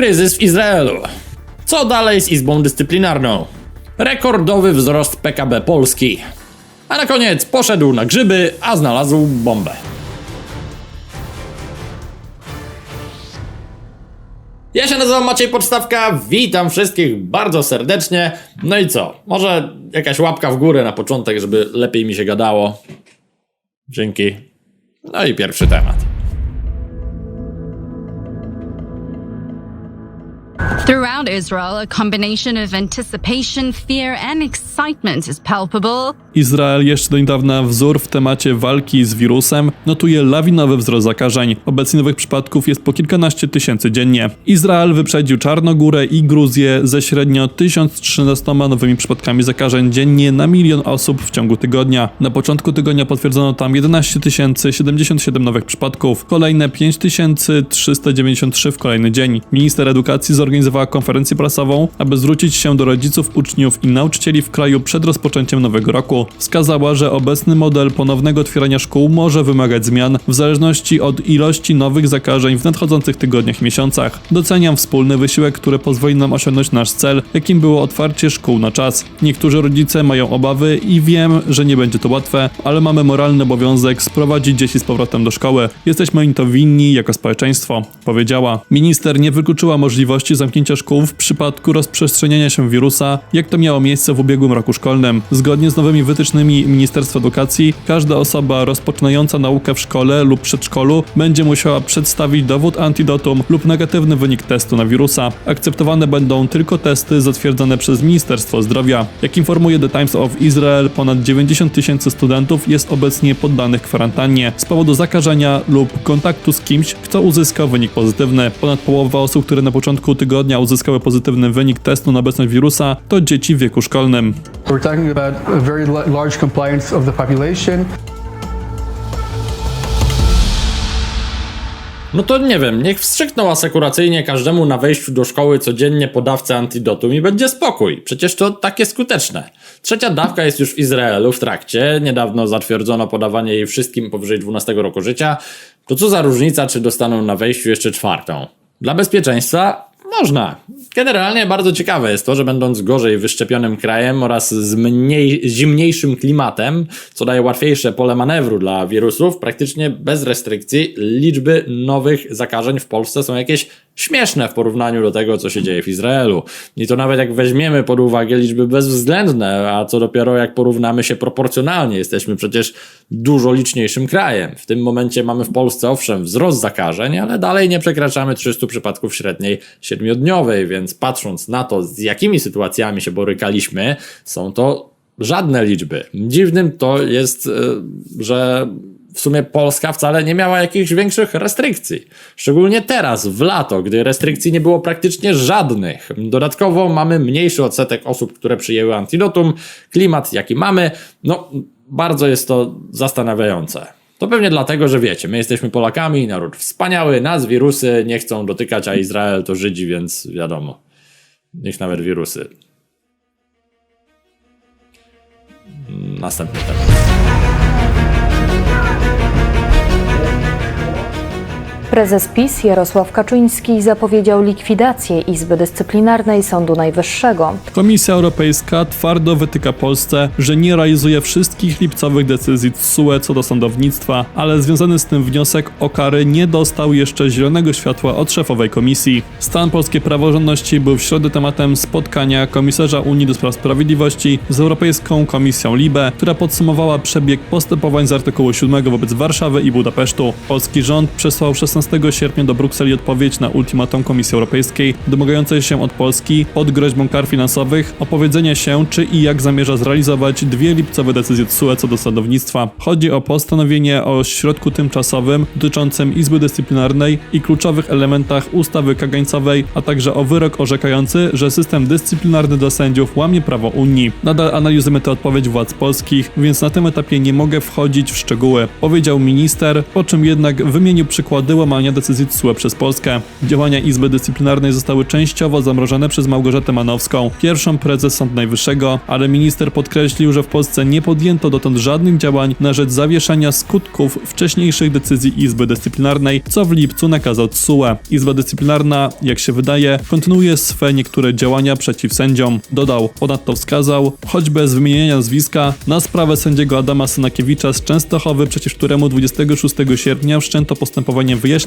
Kryzys w Izraelu. Co dalej z Izbą Dyscyplinarną? Rekordowy wzrost PKB Polski. A na koniec poszedł na grzyby, a znalazł bombę. Ja się nazywam Maciej Podstawka, witam wszystkich bardzo serdecznie. No i co? Może jakaś łapka w górę na początek, żeby lepiej mi się gadało. Dzięki. No i pierwszy temat. Throughout Israel, a combination of anticipation, fear, and excitement is palpable. Izrael jeszcze do niedawna wzór w temacie walki z wirusem notuje lawinowy wzrost zakażeń. Obecnie nowych przypadków jest po kilkanaście tysięcy dziennie. Izrael wyprzedził Czarnogórę i Gruzję ze średnio 1013 nowymi przypadkami zakażeń dziennie na milion osób w ciągu tygodnia. Na początku tygodnia potwierdzono tam 11 077 nowych przypadków, kolejne 5393 w kolejny dzień. Minister edukacji zorganizowała konferencję prasową, aby zwrócić się do rodziców, uczniów i nauczycieli w kraju przed rozpoczęciem nowego roku. Wskazała, że obecny model ponownego otwierania szkół może wymagać zmian w zależności od ilości nowych zakażeń w nadchodzących tygodniach i miesiącach. Doceniam wspólny wysiłek, który pozwoli nam osiągnąć nasz cel, jakim było otwarcie szkół na czas. Niektórzy rodzice mają obawy i wiem, że nie będzie to łatwe, ale mamy moralny obowiązek sprowadzić dzieci z powrotem do szkoły. Jesteśmy im to winni jako społeczeństwo, powiedziała. Minister nie wykluczyła możliwości zamknięcia szkół w przypadku rozprzestrzeniania się wirusa, jak to miało miejsce w ubiegłym roku szkolnym. Zgodnie z nowymi wytycznymi Ministerstwa Edukacji, każda osoba rozpoczynająca naukę w szkole lub przedszkolu będzie musiała przedstawić dowód antidotum lub negatywny wynik testu na wirusa. Akceptowane będą tylko testy zatwierdzone przez Ministerstwo Zdrowia. Jak informuje The Times of Israel, ponad 90 tysięcy studentów jest obecnie poddanych kwarantannie z powodu zakażenia lub kontaktu z kimś, kto uzyskał wynik pozytywny. Ponad połowa osób, które na początku tygodnia uzyskały pozytywny wynik testu na obecność wirusa, to dzieci w wieku szkolnym. We're talking about a very la- large compliance of the population. No to nie wiem, niech wstrzykną asekuracyjnie każdemu na wejściu do szkoły codziennie podawcę antidotum i będzie spokój. Przecież to takie skuteczne. Trzecia dawka jest już w Izraelu w trakcie. Niedawno zatwierdzono podawanie jej wszystkim powyżej 12 roku życia. To co za różnica, czy dostaną na wejściu jeszcze czwartą? Dla bezpieczeństwa można. Generalnie bardzo ciekawe jest to, że będąc gorzej wyszczepionym krajem oraz z mniej, zimniejszym klimatem, co daje łatwiejsze pole manewru dla wirusów, praktycznie bez restrykcji liczby nowych zakażeń w Polsce są jakieś śmieszne w porównaniu do tego, co się dzieje w Izraelu. I to nawet jak weźmiemy pod uwagę liczby bezwzględne, a co dopiero jak porównamy się proporcjonalnie, jesteśmy przecież dużo liczniejszym krajem. W tym momencie mamy w Polsce owszem wzrost zakażeń, ale dalej nie przekraczamy 300 przypadków średniej siedmiodniowej, więc patrząc na to, z jakimi sytuacjami się borykaliśmy, są to żadne liczby. Dziwnym to jest, y, że w sumie Polska wcale nie miała jakichś większych restrykcji. Szczególnie teraz, w lato, gdy restrykcji nie było praktycznie żadnych. Dodatkowo mamy mniejszy odsetek osób, które przyjęły antidotum, klimat jaki mamy, no bardzo jest to zastanawiające. To pewnie dlatego, że wiecie, my jesteśmy Polakami, naród wspaniały, nas wirusy nie chcą dotykać, a Izrael to Żydzi, więc wiadomo, niech nawet wirusy. Następny temat. Prezes PiS Jarosław Kaczyński zapowiedział likwidację Izby Dyscyplinarnej Sądu Najwyższego. Komisja Europejska twardo wytyka Polsce, że nie realizuje wszystkich lipcowych decyzji TSUE co do sądownictwa, ale związany z tym wniosek o kary nie dostał jeszcze zielonego światła od szefowej komisji. Stan polskiej praworządności był w środę tematem spotkania komisarza Unii do spraw sprawiedliwości z Europejską Komisją LIBE, która podsumowała przebieg postępowań z artykułu 7 wobec Warszawy i Budapesztu. Polski rząd przesłał 16 sierpnia do Brukseli odpowiedź na ultimatum Komisji Europejskiej domagającej się od Polski pod groźbą kar finansowych opowiedzenia się, czy i jak zamierza zrealizować dwie lipcowe decyzje TSUE co do sądownictwa. Chodzi o postanowienie o środku tymczasowym dotyczącym Izby Dyscyplinarnej i kluczowych elementach ustawy kagańcowej, a także o wyrok orzekający, że system dyscyplinarny dla sędziów łamie prawo Unii. Nadal analizujemy tę odpowiedź władz polskich, więc na tym etapie nie mogę wchodzić w szczegóły, powiedział minister, po czym jednak wymienił przykłady łamania decyzji TSUE przez Polskę. Działania Izby Dyscyplinarnej zostały częściowo zamrożone przez Małgorzatę Manowską, pierwszą prezes Sądu Najwyższego, ale minister podkreślił, że w Polsce nie podjęto dotąd żadnych działań na rzecz zawieszenia skutków wcześniejszych decyzji Izby Dyscyplinarnej, co w lipcu nakazał TSUE. Izba Dyscyplinarna, jak się wydaje, kontynuuje swe niektóre działania przeciw sędziom. Dodał, ponadto wskazał, choć bez wymienienia nazwiska, na sprawę sędziego Adama Synakiewicza z Częstochowy, przeciw któremu 26 sierpnia wszczęto postępowanie wyjaśniające,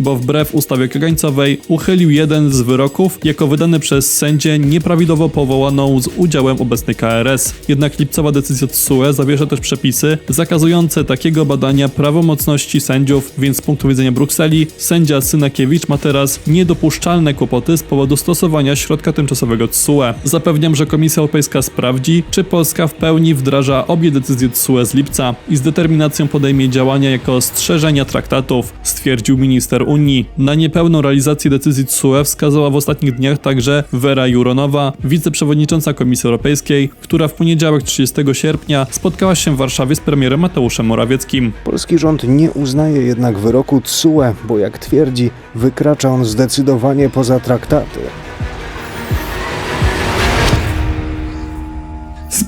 bo wbrew ustawie kagańcowej uchylił jeden z wyroków jako wydany przez sędzię nieprawidłowo powołaną z udziałem obecnej KRS. Jednak lipcowa decyzja TSUE zawiera też przepisy zakazujące takiego badania prawomocności sędziów, więc z punktu widzenia Brukseli sędzia Synakiewicz ma teraz niedopuszczalne kłopoty z powodu stosowania środka tymczasowego TSUE. Zapewniam, że Komisja Europejska sprawdzi, czy Polska w pełni wdraża obie decyzje TSUE z lipca i z determinacją podejmie działania jako ostrzeżenia traktatów, stwierdził minister Unii. Na niepełną realizację decyzji TSUE wskazała w ostatnich dniach także Vera Juronowa, wiceprzewodnicząca Komisji Europejskiej, która w poniedziałek 30 sierpnia spotkała się w Warszawie z premierem Mateuszem Morawieckim. Polski rząd nie uznaje jednak wyroku TSUE, bo jak twierdzi, wykracza on zdecydowanie poza traktaty.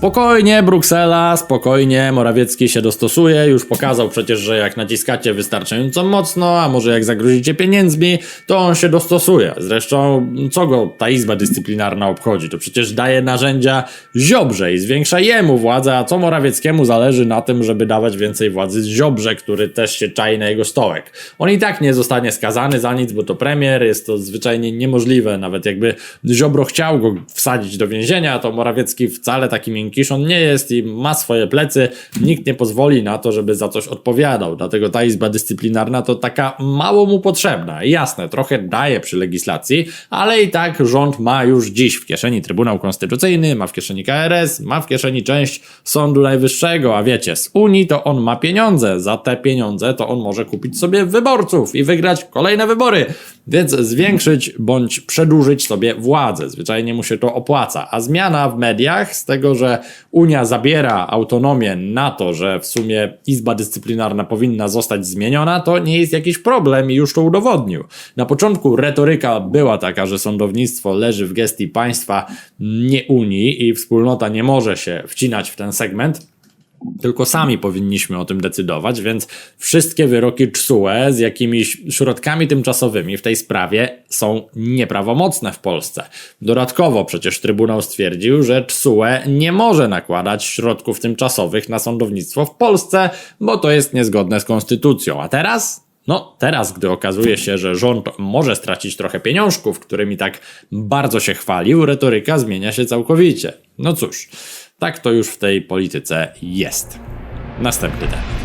Spokojnie, Bruksela, spokojnie, Morawiecki się dostosuje, już pokazał przecież, że jak naciskacie wystarczająco mocno, a może jak zagrozicie pieniędzmi, to on się dostosuje. Zresztą, co go ta Izba Dyscyplinarna obchodzi? To przecież daje narzędzia Ziobrze i zwiększa jemu władzę, a co Morawieckiemu zależy na tym, żeby dawać więcej władzy Ziobrze, który też się czai na jego stołek. On i tak nie zostanie skazany za nic, bo to premier, jest to zwyczajnie niemożliwe, nawet jakby Ziobro chciał go wsadzić do więzienia, to Morawiecki wcale miękiszon nie jest i ma swoje plecy. Nikt nie pozwoli na to, żeby za coś odpowiadał. Dlatego ta izba dyscyplinarna to taka mało mu potrzebna. Jasne, trochę daje przy legislacji, ale i tak rząd ma już dziś w kieszeni Trybunał Konstytucyjny, ma w kieszeni KRS, ma w kieszeni część Sądu Najwyższego, a wiecie, z Unii to on ma pieniądze. Za te pieniądze to on może kupić sobie wyborców i wygrać kolejne wybory. Więc zwiększyć bądź przedłużyć sobie władzę. Zwyczajnie mu się to opłaca. A zmiana w mediach z tego, że Unia zabiera autonomię na to, że w sumie Izba Dyscyplinarna powinna zostać zmieniona, to nie jest jakiś problem i już to udowodnił. Na początku retoryka była taka, że sądownictwo leży w gestii państwa, nie Unii i wspólnota nie może się wcinać w ten segment. Tylko sami powinniśmy o tym decydować, więc wszystkie wyroki TSUE z jakimiś środkami tymczasowymi w tej sprawie są nieprawomocne w Polsce. Dodatkowo przecież Trybunał stwierdził, że TSUE nie może nakładać środków tymczasowych na sądownictwo w Polsce, bo to jest niezgodne z konstytucją. A teraz? No, teraz, gdy okazuje się, że rząd może stracić trochę pieniążków, którymi tak bardzo się chwalił, retoryka zmienia się całkowicie. No cóż, tak to już w tej polityce jest. Następny temat.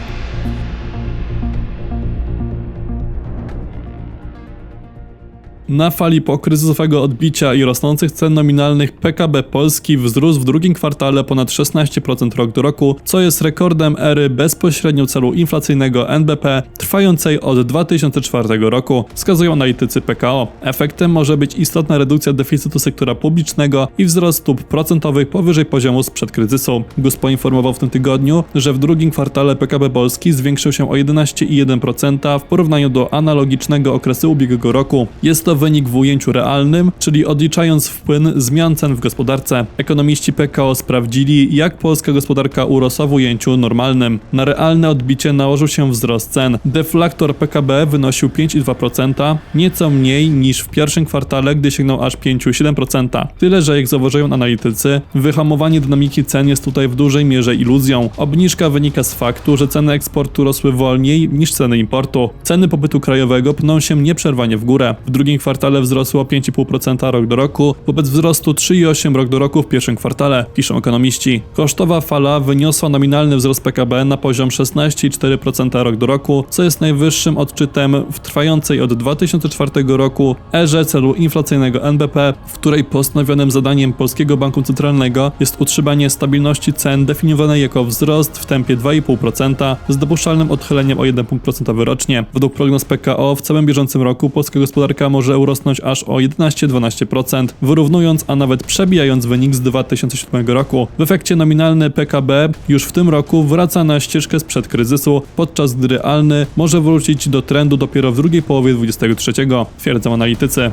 Na fali pokryzysowego odbicia i rosnących cen nominalnych PKB Polski wzrósł w drugim kwartale ponad 16% rok do roku, co jest rekordem ery bezpośrednio celu inflacyjnego NBP trwającej od 2004 roku, wskazują analitycy PKO. Efektem może być istotna redukcja deficytu sektora publicznego i wzrost stóp procentowych powyżej poziomu sprzed kryzysu. GUS poinformował w tym tygodniu, że w drugim kwartale PKB Polski zwiększył się o 11,1% w porównaniu do analogicznego okresu ubiegłego roku. Jest to wynik w ujęciu realnym, czyli odliczając wpłyn zmian cen w gospodarce. Ekonomiści PKO sprawdzili, jak polska gospodarka urosła w ujęciu normalnym. Na realne odbicie nałożył się wzrost cen. Deflaktor PKB wynosił 5,2%, nieco mniej niż w pierwszym kwartale, gdy sięgnął aż 5,7%. Tyle, że jak zauważają analitycy, wyhamowanie dynamiki cen jest tutaj w dużej mierze iluzją. Obniżka wynika z faktu, że ceny eksportu rosły wolniej niż ceny importu. Ceny pobytu krajowego pną się nieprzerwanie w górę. W drugim kwartale wzrosły o 5,5% rok do roku, wobec wzrostu 3,8% rok do roku w pierwszym kwartale, piszą ekonomiści. Kosztowa fala wyniosła nominalny wzrost PKB na poziom 16,4% rok do roku, co jest najwyższym odczytem w trwającej od 2004 roku erze celu inflacyjnego NBP, w której postanowionym zadaniem Polskiego Banku Centralnego jest utrzymanie stabilności cen definiowanej jako wzrost w tempie 2,5% z dopuszczalnym odchyleniem o 1 punkt procentowy rocznie. Według prognoz PKO w całym bieżącym roku polska gospodarka może może urosnąć aż o 11-12%, wyrównując, a nawet przebijając wynik z 2007 roku. W efekcie nominalny PKB już w tym roku wraca na ścieżkę sprzed kryzysu, podczas gdy realny może wrócić do trendu dopiero w drugiej połowie 2023, twierdzą analitycy.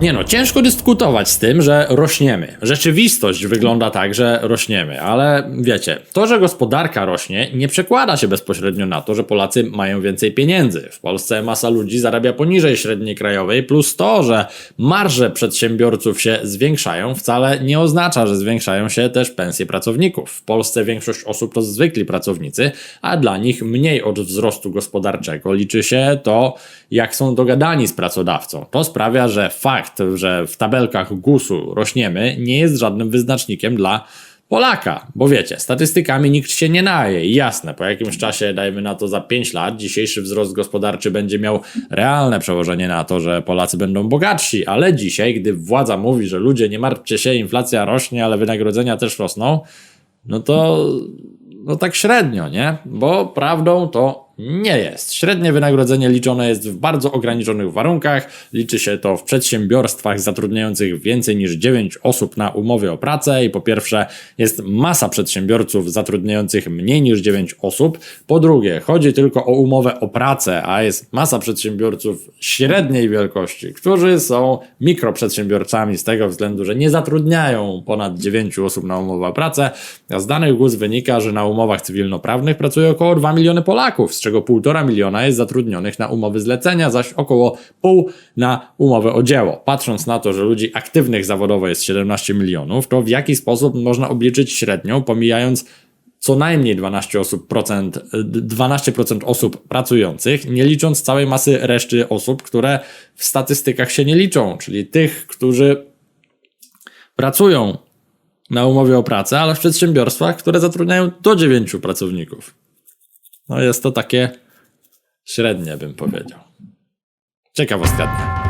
Nie no, ciężko dyskutować z tym, że rośniemy. Rzeczywistość wygląda tak, że rośniemy, ale wiecie, to, że gospodarka rośnie, nie przekłada się bezpośrednio na to, że Polacy mają więcej pieniędzy. W Polsce masa ludzi zarabia poniżej średniej krajowej, plus to, że marże przedsiębiorców się zwiększają, wcale nie oznacza, że zwiększają się też pensje pracowników. W Polsce większość osób to zwykli pracownicy, a dla nich mniej od wzrostu gospodarczego liczy się to, jak są dogadani z pracodawcą. To sprawia, że fakt, że w tabelkach GUS-u rośniemy, nie jest żadnym wyznacznikiem dla Polaka, bo wiecie, statystykami nikt się nie naje jasne, po jakimś czasie, dajmy na to za 5 lat, dzisiejszy wzrost gospodarczy będzie miał realne przełożenie na to, że Polacy będą bogatsi, ale dzisiaj, gdy władza mówi, że ludzie nie martwcie się, inflacja rośnie, ale wynagrodzenia też rosną, no to no tak średnio, nie? Bo prawdą to nie jest. Średnie wynagrodzenie liczone jest w bardzo ograniczonych warunkach. Liczy się to w przedsiębiorstwach zatrudniających więcej niż 9 osób na umowie o pracę i po pierwsze jest masa przedsiębiorców zatrudniających mniej niż 9 osób. Po drugie, chodzi tylko o umowę o pracę, a jest masa przedsiębiorców średniej wielkości, którzy są mikroprzedsiębiorcami z tego względu, że nie zatrudniają ponad 9 osób na umowę o pracę. Z danych GUS wynika, że na umowach cywilnoprawnych pracuje około 2 miliony Polaków, czego 1,5 miliona jest zatrudnionych na umowy zlecenia, zaś około pół na umowę o dzieło. Patrząc na to, że ludzi aktywnych zawodowo jest 17 milionów, to w jaki sposób można obliczyć średnią, pomijając co najmniej 12%, osób, procent, 12% osób pracujących, nie licząc całej masy reszty osób, które w statystykach się nie liczą, czyli tych, którzy pracują na umowie o pracę, ale w przedsiębiorstwach, które zatrudniają do 9 pracowników. No jest to takie średnie, bym powiedział. Ciekawostka.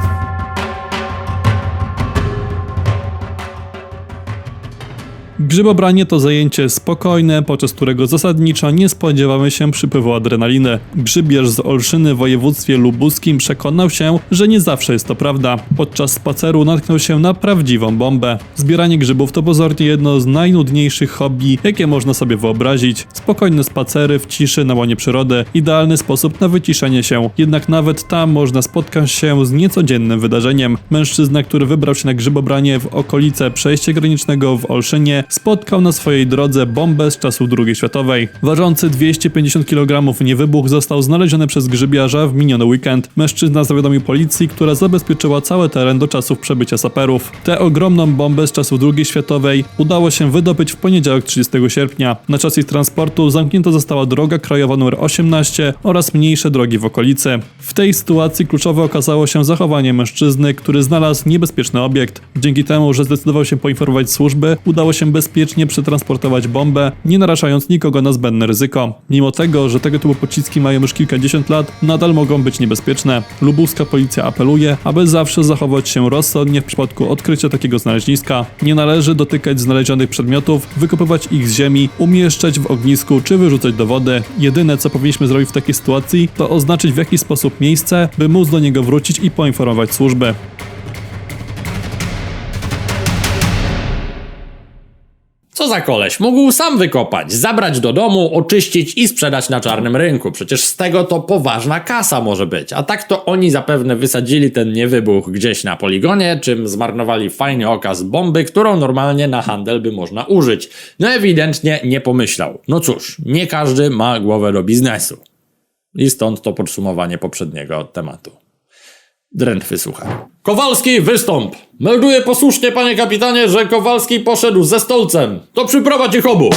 Grzybobranie to zajęcie spokojne, podczas którego zasadniczo nie spodziewamy się przypływu adrenaliny. Grzybierz z Olszyny w województwie lubuskim przekonał się, że nie zawsze jest to prawda. Podczas spaceru natknął się na prawdziwą bombę. Zbieranie grzybów to pozornie jedno z najnudniejszych hobby, jakie można sobie wyobrazić. Spokojne spacery w ciszy na łonie przyrody, idealny sposób na wyciszenie się. Jednak nawet tam można spotkać się z niecodziennym wydarzeniem. Mężczyzna, który wybrał się na grzybobranie w okolice przejścia granicznego w Olszynie, spotkał na swojej drodze bombę z czasów II światowej. Ważący 250 kg niewybuch został znaleziony przez grzybiarza w miniony weekend. Mężczyzna zawiadomił policji, która zabezpieczyła cały teren do czasów przebycia saperów. Tę ogromną bombę z czasów II światowej udało się wydobyć w poniedziałek 30 sierpnia. Na czas ich transportu zamknięta została droga krajowa nr 18 oraz mniejsze drogi w okolicy. W tej sytuacji kluczowe okazało się zachowanie mężczyzny, który znalazł niebezpieczny obiekt. Dzięki temu, że zdecydował się poinformować służby, udało się bezpiecznie przetransportować bombę, nie narażając nikogo na zbędne ryzyko. Mimo tego, że tego typu pociski mają już kilkadziesiąt lat, nadal mogą być niebezpieczne. Lubuska policja apeluje, aby zawsze zachować się rozsądnie w przypadku odkrycia takiego znaleziska. Nie należy dotykać znalezionych przedmiotów, wykopywać ich z ziemi, umieszczać w ognisku czy wyrzucać do wody. Jedyne co powinniśmy zrobić w takiej sytuacji, to oznaczyć w jaki sposób miejsce, by móc do niego wrócić i poinformować służby. Co za koleś? Mógł sam wykopać, zabrać do domu, oczyścić i sprzedać na czarnym rynku. Przecież z tego to poważna kasa może być. A tak to oni zapewne wysadzili ten niewybuch gdzieś na poligonie, czym zmarnowali fajny okaz bomby, którą normalnie na handel by można użyć. No ewidentnie nie pomyślał. No cóż, nie każdy ma głowę do biznesu. I stąd to podsumowanie poprzedniego tematu. Drętwy słucha. Kowalski, wystąp! Melduję posłusznie, panie kapitanie, że Kowalski poszedł ze stolcem. To przyprowadź ich obu!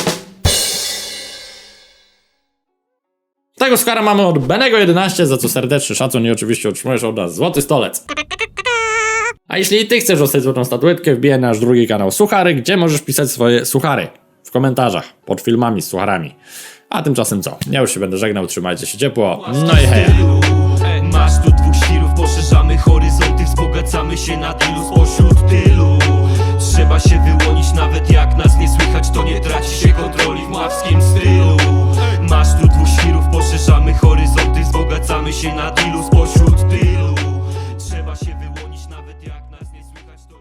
Tego Oscara mamy od Benego 11, za co serdeczny szacun i oczywiście otrzymujesz od nas złoty stolec. A jeśli ty chcesz dostać złotą statuetkę, wbijaj nasz drugi kanał Suchary, gdzie możesz pisać swoje suchary w komentarzach pod filmami z sucharami. A tymczasem co? Ja już się będę żegnał, trzymajcie się ciepło. No i hej. Wzbogacamy się na tylu spośród tylu Trzeba się wyłonić, nawet jak nas nie słychać To nie traci się kontroli w mawskim stylu Masz tu dwóch świrów, poszerzamy horyzonty wzbogacamy się na dealu spośród tylu.